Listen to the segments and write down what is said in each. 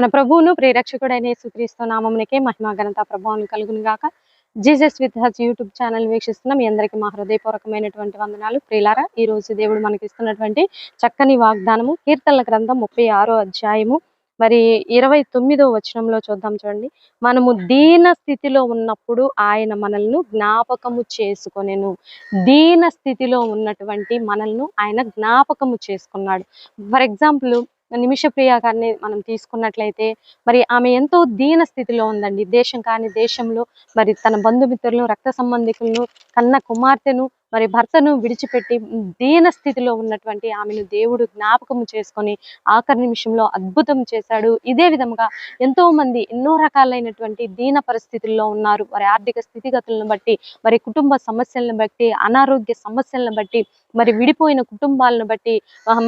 మన ప్రభువును ప్రేరక్షకుడైన యేసుక్రీస్తు నామమునికే మహిమ ఘనత ప్రభావం కలుగును గాక Jesus with us YouTube channel వీక్షిస్తున్న మీ అందరికీ మా హృదయపూర్వకమైనటువంటి వందనాలు. ప్రియులారా ఈ రోజు దేవుడు మనకి ఇస్తున్నటువంటి చక్కని వాగ్దానము కీర్తనల గ్రంథం ముప్పై ఆరో అధ్యాయము మరి ఇరవై తొమ్మిదో వచనంలో చూద్దాం చూడండి. మనము దీన స్థితిలో ఉన్నప్పుడు ఆయన మనల్ని జ్ఞాపకము చేసుకొనెను. దీన స్థితిలో ఉన్నటువంటి మనల్ని ఆయన జ్ఞాపకము చేసుకున్నాడు. ఫర్ ఎగ్జాంపుల్ నిమిషప్రియ గారిని మనం తీసుకున్నట్లయితే మరి ఆమె ఎంతో దీన స్థితిలో ఉందండి. దేశం కాని దేశంలో మరి తన బంధుమిత్రులను రక్త సంబంధికులను కన్న కుమార్తెను మరి భర్తను విడిచిపెట్టి దీన స్థితిలో ఉన్నటువంటి ఆమెను దేవుడు జ్ఞాపకం చేసుకొని ఆఖరి నిమిషంలో అద్భుతం చేశాడు. ఇదే విధంగా ఎంతో మంది ఎన్నో రకాలైనటువంటి దీన పరిస్థితుల్లో ఉన్నారు. వారి ఆర్థిక స్థితిగతులను బట్టి మరి కుటుంబ సమస్యలను బట్టి అనారోగ్య సమస్యలను బట్టి మరి విడిపోయిన కుటుంబాలను బట్టి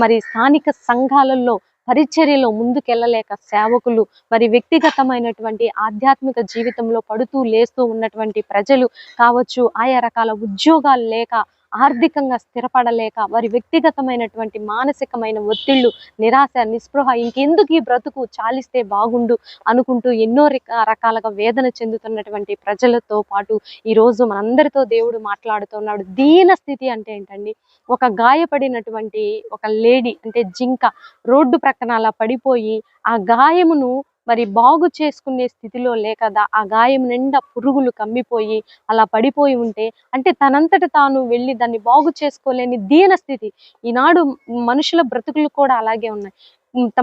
మరి స్థానిక సంఘాలలో పరిచర్యలో ముందుకెళ్ళలేక సేవకులు మరి వ్యక్తిగతమైనటువంటి ఆధ్యాత్మిక జీవితంలో పడుతూ లేస్తూ ఉన్నటువంటి ప్రజలు కావచ్చు ఆయా రకాల ఉద్యోగాలు లేక ఆర్థికంగా స్థిరపడలేక వారి వ్యక్తిగతమైనటువంటి మానసికమైన ఒత్తిళ్ళు నిరాశ నిస్పృహ ఇంకెందుకు ఈ బ్రతుకు? చాలిస్తే బాగుండు అనుకుంటూ ఎన్నో రక- రకాలుగా వేదన చెందుతున్నటువంటి ప్రజలతో పాటు ఈరోజు మనందరితో దేవుడు మాట్లాడుతున్నాడు. దీన స్థితి అంటే ఏంటండి? ఒక గాయపడినటువంటి ఒక లేడీ అంటే జింక రోడ్డు ప్రక్కన అలా పడిపోయి ఆ గాయమును మరి బాగు చేసుకునే స్థితిలో లేక ఆ గాయం నిండా పురుగులు కమ్మిపోయి అలా పడిపోయి ఉంటే అంటే తనంతట తాను వెళ్ళి దాన్ని బాగు చేసుకోలేని దీన స్థితి. ఈనాడు మనుషుల బ్రతుకులు కూడా అలాగే ఉన్నాయి.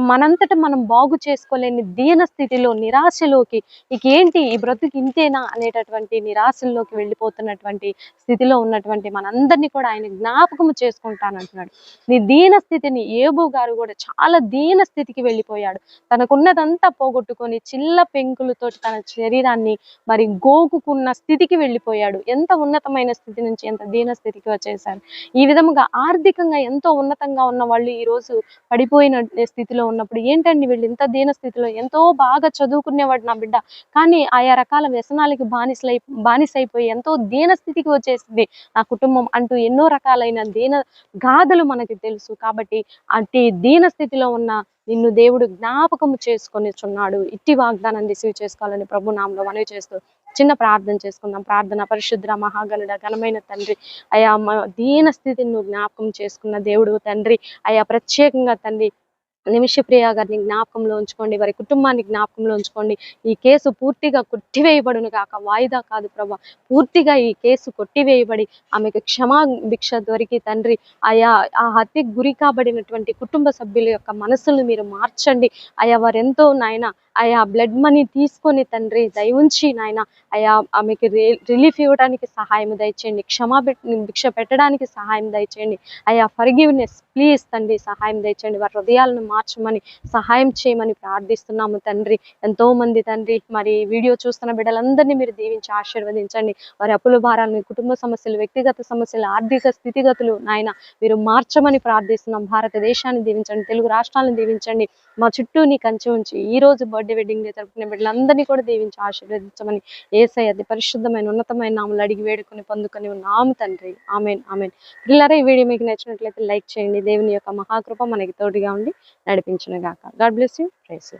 మనంతట మనం బాగు చేసుకోలేని దీన స్థితిలో నిరాశలోకి ఇక ఏంటి ఈ బ్రతుకు ఇంతేనా అనేటటువంటి నిరాశల్లోకి వెళ్ళిపోతున్నటువంటి స్థితిలో ఉన్నటువంటి మనందరినీ కూడా ఆయన జ్ఞాపకం చేసుకుంటానంటున్నాడు. నీ దీన స్థితిని ఏబు గారు కూడా చాలా దీన స్థితికి వెళ్ళిపోయాడు. తనకున్నదంతా పోగొట్టుకొని చిల్ల పెంకులతో తన శరీరాన్ని మరి గోకుకున్న స్థితికి వెళ్ళిపోయాడు. ఎంత ఉన్నతమైన స్థితి నుంచి ఎంత దీన స్థితికి వచ్చేసారు. ఈ విధముగా ఆర్థికంగా ఎంతో ఉన్నతంగా ఉన్న వాళ్ళు ఈ రోజు పడిపోయిన స్థితిలో ఉన్నప్పుడు ఏంటండి వీళ్ళు ఇంత దీన స్థితిలో? ఎంతో బాగా చదువుకునేవాడు నా బిడ్డ. కానీ ఆయా రకాల వ్యసనాలకి బానిసలై బానిసైపోయి ఎంతో దీన స్థితికి వచ్చేసింది. నా కుటుంబం అంటూ ఎన్నో రకాలైన దీన గాథలు మనకి తెలుసు. కాబట్టి అట్టి దీన స్థితిలో ఉన్న నిన్ను దేవుడు జ్ఞాపకము చేసుకొని చున్నాడు ఇట్టి వాగ్దానం రిసీవ్ చేసుకోవాలని ప్రభు నామలో మనవి చేస్తూ చిన్న ప్రార్థన చేసుకుందాం. ప్రార్థన పరిశుద్ర మహాగణుడ ఘనమైన తండ్రి. అయా మ- దీన స్థితిని నువ్వు జ్ఞాపకం చేసుకున్న దేవుడు తండ్రి. అయా ప్రత్యేకంగా తండ్రి నిమిషప్రియ గారిని జ్ఞాపకంలో ఉంచుకోండి వారి కుటుంబాన్ని జ్ఞాపకంలో ఉంచుకోండి. ఈ కేసు పూర్తిగా కొట్టివేయబడును కాక వాయిదా కాదు ప్రభా. పూర్తిగా ఈ కేసు కొట్టివేయబడి ఆమెకు క్షమా భిక్ష దొరికి తండ్రి ఆయా ఆ హత్యకు గురి కాబడినటువంటి కుటుంబ సభ్యుల యొక్క మనసులు మీరు మార్చండి. ఆయా వారెంతో నాయన ఆయా బ్లడ్ మనీ తీసుకొని తండ్రి దయవుంచి నాయన ఆయా ఆమెకి రిలీఫ్ ఇవ్వడానికి సహాయం దయచేయండి. క్షమా పెట్- భిక్ష పెట్టడానికి సహాయం దయచేయండి. అయా ఫర్గివ్నెస్ ప్లీజ్ తండ్రి సహాయం దయచేయండి. వారి హృదయాలను మార్చమని సహాయం చేయమని ప్రార్థిస్తున్నాము తండ్రి. ఎంతో మంది తండ్రి మరి వీడియో చూస్తున్న బిడ్డలందరినీ మీరు దీవించి ఆశీర్వదించండి. వారి అప్పుల భారాలను కుటుంబ సమస్యలు వ్యక్తిగత సమస్యలు ఆర్థిక స్థితిగతులు నాయన మీరు మార్చమని ప్రార్థిస్తున్నాం. భారతదేశాన్ని దీవించండి తెలుగు రాష్ట్రాలను దీవించండి. మా చుట్టూ నీ కంచి ఉంచి ఈ రోజు బర్త్డే వెడ్డింగ్ డే జరుపుకునే బిడ్డలందరినీ కూడా దీవించి ఆశీర్వదించమని ఏసై అది పరిశుద్ధమైన ఉన్నతమైన నామలు అడిగి వేడుకొని పొందుకొని ఉన్నాము తండ్రి. Amen amen. పిల్లరా ఈ వీడియో మీకు నచ్చినట్లయితే లైక్ చేయండి. దేవుని యొక్క మహాకృప మనకి తోడుగా ఉండి నడిపించిన గాక గాడ్ బ్లెస్ యూ. ప్రైస్